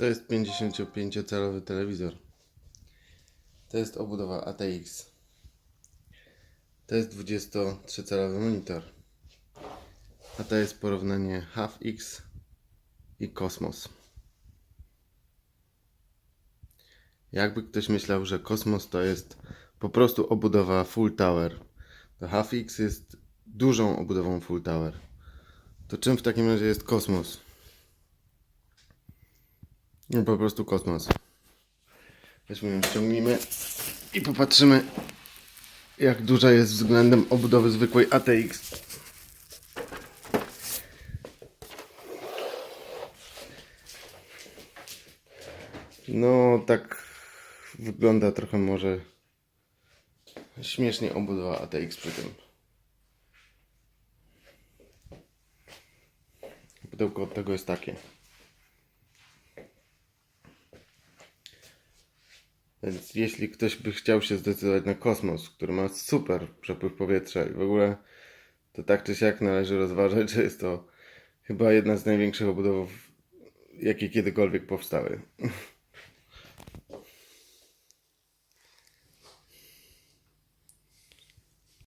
To jest 55-calowy telewizor. To jest obudowa ATX. To jest 23-calowy monitor. A to jest porównanie HalfX i Kosmos. Jakby ktoś myślał, że Kosmos to jest po prostu obudowa Full Tower, to HalfX jest dużą obudową Full Tower. To czym w takim razie jest Kosmos? No po prostu kosmos. Weźmy ją, ściągnijmy i popatrzymy jak duża jest względem obudowy zwykłej ATX. No tak wygląda trochę może śmiesznie obudowa ATX przy tym. Pudełko od tego jest takie. Więc jeśli ktoś by chciał się zdecydować na kosmos, który ma super przepływ powietrza i w ogóle, to tak czy siak należy rozważać, że jest to chyba jedna z największych obudowów, jakie kiedykolwiek powstały.